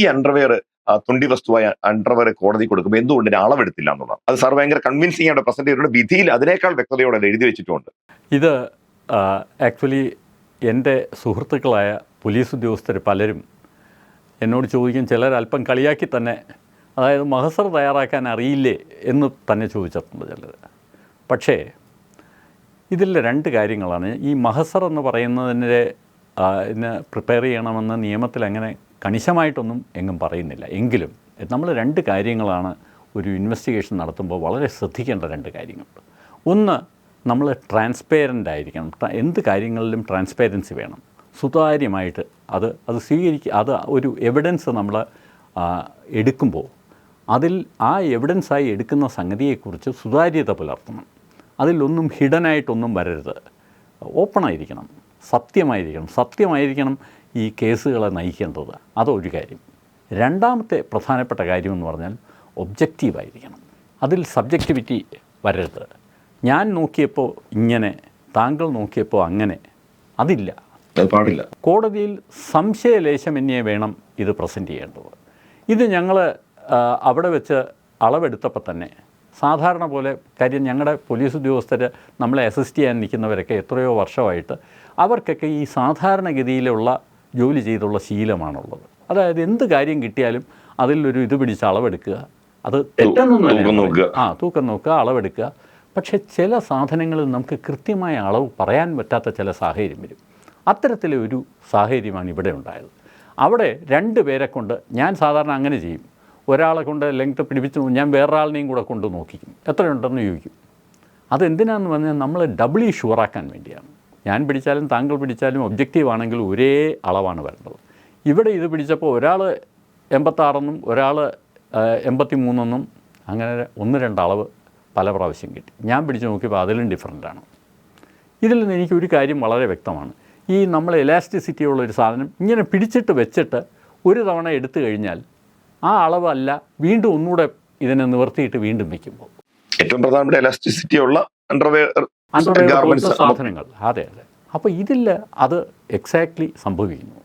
ഈ underwear തുണ്ടി വസ്തുവായ underwear കോടതി കൊടുക്കുമ്പോൾ എന്തുകൊണ്ട് അളവെടുത്തില്ല എന്നുള്ളത് അത് സാർ ഭയങ്കര കൺവിൻസിംഗ് ആയിട്ട് പ്രസന്റ് ചെയ്തിട്ടുണ്ട്. വിധിയിൽ അതിനേക്കാൾ വ്യക്തതയോടെ എഴുതി വെച്ചിട്ടുണ്ട്. ഇത് ആക്ച്വലി എന്റെ സുഹൃത്തുക്കളായ പോലീസ് ഉദ്യോഗസ്ഥർ പലരും എന്നോട് ചോദിക്കും ചിലർ അല്പം കളിയാക്കി തന്നെ അതായത് മഹസർ തയ്യാറാക്കാൻ അറിയില്ലേ? എന്ന് തന്നെ ചോദിച്ചിട്ടുണ്ട് ചിലർ പക്ഷേ ഇതിൽ രണ്ട് കാര്യങ്ങളാണ്. ഈ മഹസർ എന്ന് പറയുന്നതിന്റെ ഇതിന് പ്രിപ്പയർ ചെയ്യണമെന്ന് നിയമത്തിൽ അങ്ങനെ കണിശമായിട്ടൊന്നും എങ്ങും പറയുന്നില്ല. എങ്കിലും നമ്മൾ രണ്ട് കാര്യങ്ങളാണ് ഒരു ഇൻവെസ്റ്റിഗേഷൻ നടത്തുമ്പോൾ വളരെ ശ്രദ്ധിക്കേണ്ട രണ്ട് കാര്യങ്ങളുണ്ട്. ഒന്ന് നമ്മൾ ട്രാൻസ്പെയറന്റ് ആയിരിക്കണം. എന്ത് കാര്യങ്ങളിലും ട്രാൻസ്പെയറൻസി വേണം. സുതാര്യമായിട്ട് അത് അത് സ്വീകരിക്കുക അത് ഒരു എവിഡൻസ് നമ്മൾ എടുക്കുമ്പോൾ അതിൽ ആ എവിഡൻസായി എടുക്കുന്ന സംഗതിയെക്കുറിച്ച് സുതാര്യത പുലർത്തണം. അതിലൊന്നും ഹിഡനായിട്ടൊന്നും വരരുത്. ഓപ്പണായിരിക്കണം സത്യമായിരിക്കണം. സത്യമായിരിക്കണം ഈ കേസുകളെ നയിക്കേണ്ടത്. അതൊരു കാര്യം. രണ്ടാമത്തെ പ്രധാനപ്പെട്ട കാര്യമെന്ന് പറഞ്ഞാൽ ഒബ്ജക്റ്റീവായിരിക്കണം അതിൽ സബ്ജക്റ്റിവിറ്റി വരരുത്. ഞാൻ നോക്കിയപ്പോൾ ഇങ്ങനെ താങ്കൾ നോക്കിയപ്പോൾ അങ്ങനെ അതില്ല. അത് പാടില്ല. കോടതിയിൽ സംശയലേശമന്യേ വേണം ഇത് പ്രസന്റ് ചെയ്യേണ്ടത്. ഇത് ഞങ്ങൾ അവിടെ വെച്ച് അളവെടുത്തപ്പോൾ തന്നെ സാധാരണ പോലെ കാര്യം ഞങ്ങളുടെ പോലീസ് ഉദ്യോഗസ്ഥർ നമ്മളെ അസിസ്റ്റ് ചെയ്യാൻ നിൽക്കുന്നവരൊക്കെ എത്രയോ വർഷമായിട്ട് അവർക്കൊക്കെ ഈ സാധാരണഗതിയിലുള്ള ജോലി ചെയ്തുള്ള ശീലമാണുള്ളത്. അതായത് എന്ത് കാര്യം കിട്ടിയാലും അതിലൊരു ഇത് പിടിച്ച് അളവെടുക്കുക. അത്. പറയുന്നത്. ആ തൂക്കം നോക്കുക അളവെടുക്കുക. പക്ഷേ ചില സാധനങ്ങളിൽ നമുക്ക് കൃത്യമായ അളവ് പറയാൻ പറ്റാത്ത ചില സാഹചര്യം വരും. അത്തരത്തിലെ ഒരു സാഹചര്യമാണ് ഇവിടെ ഉണ്ടായത്. അവിടെ രണ്ട് പേരെ കൊണ്ട് ഞാൻ സാധാരണ അങ്ങനെ ചെയ്യും. ഒരാളെ കൊണ്ട് ലെങ്ത് പിടിപ്പിച്ച് ഞാൻ വേറൊരാളിനെയും കൂടെ കൊണ്ട് നോക്കിക്കും. എത്രയുണ്ടെന്ന് ചോദിക്കും. അതെന്തിനാന്ന് പറഞ്ഞാൽ നമ്മൾ ഡബിളി ഷുവറാക്കാൻ വേണ്ടിയാണ്. ഞാൻ പിടിച്ചാലും താങ്കൾ പിടിച്ചാലും ഒബ്ജക്റ്റീവ് ആണെങ്കിൽ ഒരേ അളവാണ് വരേണ്ടത്. ഇവിടെ ഇത് പിടിച്ചപ്പോൾ ഒരാൾ എൺപത്താറെന്നും ഒരാൾ എൺപത്തി മൂന്നെന്നും അങ്ങനെ ഒന്ന് രണ്ട് അളവ് പല പ്രാവശ്യം കിട്ടി. ഞാൻ പിടിച്ച് നോക്കിയപ്പോൾ അതിലും ഡിഫറന്റാണ് ഇതിൽ നിന്ന് എനിക്കൊരു കാര്യം വളരെ വ്യക്തമാണ്. ഈ നമ്മൾ എലാസ്റ്റിസിറ്റിയുള്ള ഒരു സാധനം ഇങ്ങനെ പിടിച്ചിട്ട് വെച്ചിട്ട് ഒരു തവണ എടുത്തു കഴിഞ്ഞാൽ ആ അളവല്ല വീണ്ടും ഒന്നുകൂടെ ഇതിനെ നിവർത്തിയിട്ട് വീണ്ടും വെക്കുമ്പോൾ. ഏറ്റവും പ്രധാനപ്പെട്ട എലാസ്റ്റിസിറ്റി ഉള്ള സാധനങ്ങൾ. അതെ അതെ. അപ്പോൾ ഇതിൽ അത് എക്സാക്ട്ലി സംഭവിക്കുന്നു.